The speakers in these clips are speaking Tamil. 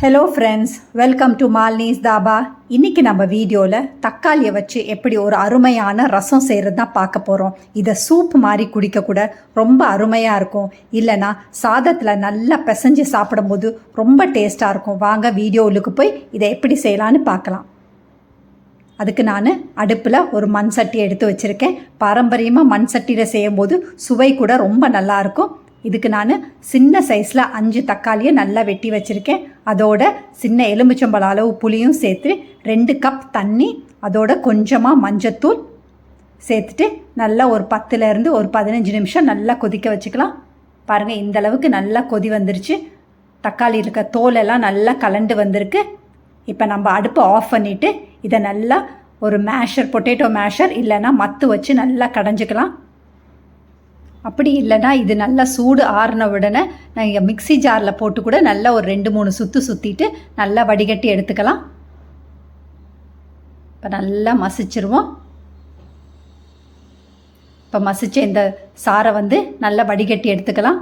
Hello friends welcome to Malni's dhaba இன்றைக்கி நம்ம வீடியோவில் தக்காளியை வச்சு எப்படி ஒரு அருமையான ரசம் செய்கிறது தான் பார்க்க போகிறோம் இதை சூப் மாதிரி குடிக்கக்கூட ரொம்ப அருமையாக இருக்கும். இல்லைனா சாதத்தில் நல்லா பிசைஞ்சு சாப்பிடும்போது ரொம்ப டேஸ்ட்டாக இருக்கும். வாங்க வீடியோவுக்கு போய் இதை எப்படி செய்யலான்னு பார்க்கலாம். அதுக்கு நான் அடுப்பில் ஒரு மண் சட்டி எடுத்து வச்சுருக்கேன். பாரம்பரியமாக மண் சட்டியில் செய்யும்போது சுவை கூட ரொம்ப நல்லாயிருக்கும் இதுக்கு நான் சின்ன சைஸில் அஞ்சு தக்காளியை நல்லா வெட்டி வச்சுருக்கேன். அதோட சின்ன எலுமிச்சம்பழம் அளவு புளியும் சேர்த்து ரெண்டு கப் தண்ணி அதோட கொஞ்சமாக மஞ்சத்தூள் சேர்த்துட்டு நல்லா ஒரு பத்துலேருந்து ஒரு பதினஞ்சு நிமிஷம் நல்லா கொதிக்க வச்சுக்கலாம். பாருங்கள் இந்த அளவுக்கு நல்லா கொதி வந்துருச்சு. தக்காளி இருக்க தோலெல்லாம் நல்லா கலண்டு வந்திருக்கு. இப்போ நம்ம அடுப்பை ஆஃப் பண்ணிவிட்டு இதை நல்லா ஒரு மேஷர் பொட்டேட்டோ மேஷர் இல்லைன்னா மத்து வச்சு நல்லா கடைஞ்சிக்கலாம். அப்படி இல்லைன்னா இது நல்லா சூடு ஆறின உடனே நீங்கள் மிக்ஸி ஜாரில் போட்டு கூட நல்லா ஒரு ரெண்டு மூணு சுற்று சுற்றிட்டு நல்லா வடிகட்டி எடுத்துக்கலாம். இப்போ நல்லா மசிச்சிருவோம். இப்போ மசிச்ச இந்த சாரை வந்து நல்லா வடிகட்டி எடுத்துக்கலாம்.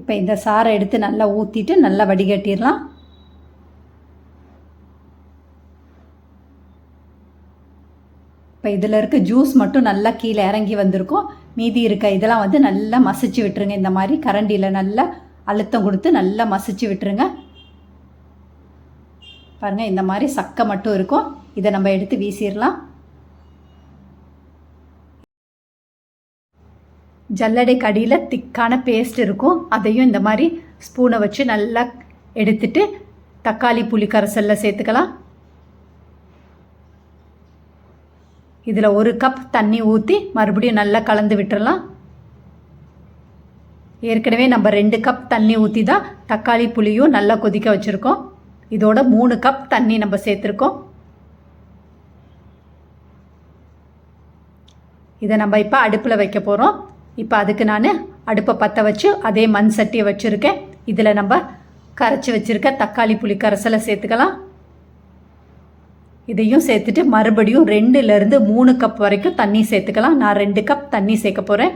இப்போ இந்த சாரை எடுத்து நல்லா ஊற்றிட்டு நல்லா வடிகட்டிடலாம். இப்போ இதில் இருக்க ஜூஸ் மட்டும் நல்லா கீழே இறங்கி வந்திருக்கும். மீதி இருக்க இதெல்லாம் வந்து நல்லா மசிச்சு விட்டுருங்க. இந்த மாதிரி கரண்டியில் நல்லா அழுத்தம் கொடுத்து நல்லா மசிச்சு விட்டுருங்க. பாருங்கள் இந்த மாதிரி சக்கை மட்டும் இருக்கும். இதை நம்ம எடுத்து வீசிடலாம். ஜல்லடை கடியில் திக்கான பேஸ்ட் இருக்கும். அதையும் இந்த மாதிரி ஸ்பூனை வச்சு நல்லா எடுத்துட்டு தக்காளி புளி கரைசலில் சேர்த்துக்கலாம். இதில் ஒரு கப் தண்ணி ஊற்றி மறுபடியும் நல்லா கலந்து விட்டுறலாம். ஏற்கனவே நம்ம ரெண்டு கப் தண்ணி ஊற்றி தான் தக்காளி புளியும் நல்லா கொதிக்க வச்சுருக்கோம். இதோட மூணு கப் தண்ணி நம்ம சேர்த்துருக்கோம். இதை நம்ம இப்போ அடுப்பில் வைக்க போகிறோம் இப்போ அதுக்கு நான் அடுப்பை பற்ற வச்சு அதே மண் சட்டியை வச்சுருக்கேன். இதில் நம்ம கரைச்சி வச்சுருக்க தக்காளி புளி கரைசலை சேர்த்துக்கலாம். இதையும் சேர்த்துட்டு மறுபடியும் ரெண்டுலேருந்து மூணு கப் வரைக்கும் தண்ணி சேர்த்துக்கலாம். நான் ரெண்டு கப் தண்ணி சேர்க்க போகிறேன்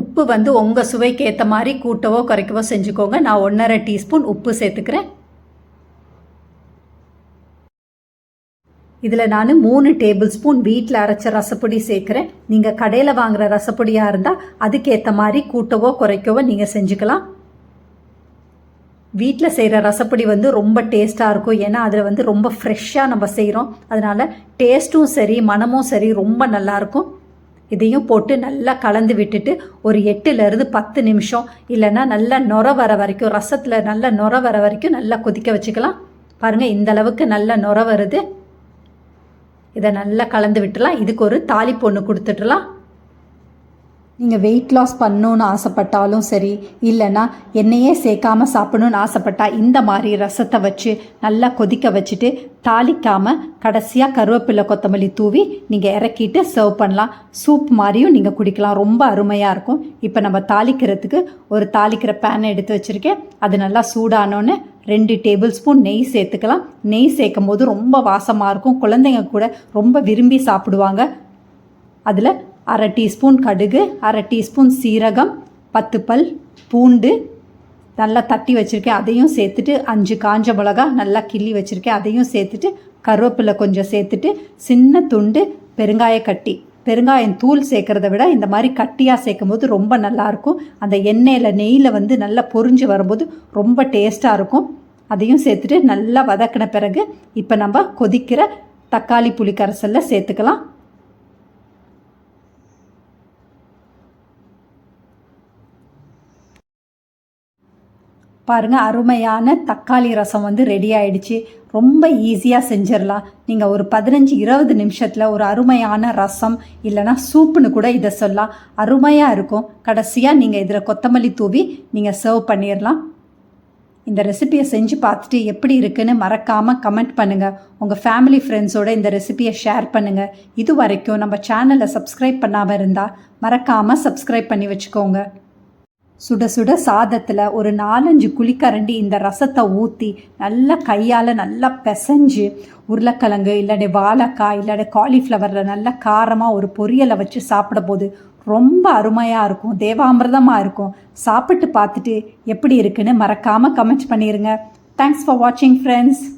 உப்பு வந்து உங்கள் சுவைக்கு ஏற்ற மாதிரி கூட்டவோ குறைக்கவோ செஞ்சுக்கோங்க. நான் ஒன்றரை டீஸ்பூன் உப்பு சேர்த்துக்கிறேன். இதில் நான் மூணு டேபிள் ஸ்பூன் வீட்டில் அரைச்ச ரசப்பொடி சேர்க்குறேன். நீங்கள் கடையில் வாங்குகிற ரசப்பொடியாக இருந்தால் அதுக்கேற்ற மாதிரி கூட்டவோ குறைக்கவோ நீங்கள் செஞ்சுக்கலாம். வீட்டில் செய்கிற ரசப்பொடி வந்து ரொம்ப டேஸ்ட்டாக இருக்கும். ஏன்னா அதில் வந்து ரொம்ப ஃப்ரெஷ்ஷாக நம்ம செய்கிறோம் அதனால் டேஸ்ட்டும் சரி மனமும் சரி ரொம்ப நல்லாயிருக்கும் இதையும் போட்டு நல்லா கலந்து விட்டுட்டு ஒரு எட்டுலேருந்து பத்து நிமிஷம் இல்லைன்னா நல்லா நொர வர வரைக்கும் ரசத்தில் நல்லா நொர வர வரைக்கும் நல்லா கொதிக்க வச்சுக்கலாம். பாருங்கள் இந்த அளவுக்கு நல்லா நுர வருது. இதை நல்லா கலந்து விட்டுலாம் இதுக்கு ஒரு தாளிப்பு ஒன்று கொடுத்துட்டுலாம் நீங்கள் வெயிட் லாஸ் பண்ணணுன்னு ஆசைப்பட்டாலும் சரி இல்லைன்னா எண்ணெயே சேர்க்காம சாப்பிடணும்னு ஆசைப்பட்டா இந்த மாதிரி ரசத்தை வச்சு நல்லா கொதிக்க வச்சுட்டு தாளிக்காமல் கடைசியாக கருவேப்பிலை கொத்தமல்லி தூவி நீங்கள் இறக்கிட்டு சர்வ் பண்ணலாம். சூப் மாதிரியும் நீங்கள் குடிக்கலாம். ரொம்ப அருமையாக இருக்கும். இப்போ நம்ம தாளிக்கிறதுக்கு ஒரு தாளிக்கிற பேனை எடுத்து வச்சுருக்கேன். அது நல்லா சூடானோன்னு ரெண்டு டேபிள் ஸ்பூன் நெய் சேர்த்துக்கலாம். நெய் சேர்க்கும் போது ரொம்ப வாசமாக இருக்கும். குழந்தைங்க கூட ரொம்ப விரும்பி சாப்பிடுவாங்க. அதில் அரை டீஸ்பூன் கடுகு அரை டீஸ்பூன் சீரகம் பத்து பல் பூண்டு நல்லா தட்டி வச்சுருக்கேன். அதையும் சேர்த்துட்டு அஞ்சு காஞ்ச மிளகா நல்லா கிள்ளி வச்சுருக்கேன். அதையும் சேர்த்துட்டு கருவேப்பிலை கொஞ்சம் சேர்த்துட்டு சின்ன துண்டு பெருங்காய கட்டி பெருங்காயம் தூள் சேர்க்குறத விட இந்த மாதிரி கட்டியாக சேர்க்கும் போது ரொம்ப நல்லாயிருக்கும். அந்த எண்ணெயில் நெய்யில் வந்து நல்லா பொறிஞ்சு வரும்போது ரொம்ப டேஸ்ட்டாக இருக்கும். அதையும் சேர்த்துட்டு நல்லா வதக்கின பிறகு இப்போ நம்ம கொதிக்கிற தக்காளி புளி சேர்த்துக்கலாம். பாருங்கள் அருமையான தக்காளி ரசம் வந்து ரெடி ஆயிடுச்சு. ரொம்ப ஈஸியாக செஞ்சிடலாம். நீங்கள் ஒரு பதினஞ்சு இருபது நிமிஷத்தில் ஒரு அருமையான ரசம் இல்லைனா சூப்புன்னு கூட இதை சொல்லலாம். அருமையாக இருக்கும். கடைசியாக நீங்கள் இதில் கொத்தமல்லி தூவி நீங்கள் சர்வ் பண்ணிடலாம். இந்த ரெசிபியை செஞ்சு பார்த்துட்டு எப்படி இருக்குன்னு மறக்காமல் கமெண்ட் பண்ணுங்கள் உங்கள் ஃபேமிலி ஃப்ரெண்ட்ஸோட இந்த ரெசிபியை ஷேர் பண்ணுங்கள் இது வரைக்கும் நம்ம சேனலை சப்ஸ்கிரைப் பண்ணாமல் இருந்தால் மறக்காமல் சப்ஸ்கிரைப் பண்ணி வச்சுக்கோங்க. சுட சுட சாதத்தில் ஒரு நாலஞ்சு குழிக்கரண்டி இந்த ரசத்தை ஊற்றி நல்லா கையால் நல்லா பிசைஞ்சு உருளைக்கிழங்கு இல்லாட்டி வாழைக்காய் இல்லாட்டி காலிஃப்ளவரில் நல்லா காரமாக ஒரு பொரியலை வச்சு சாப்பிட போது ரொம்ப அருமையாக இருக்கும் தேவாமிர்தமாக இருக்கும். சாப்பிட்டு பார்த்துட்டு எப்படி இருக்குன்னு மறக்காமல் கமெண்ட் பண்ணிடுங்க தேங்க்ஸ் ஃபார் வாட்சிங் ஃப்ரெண்ட்ஸ்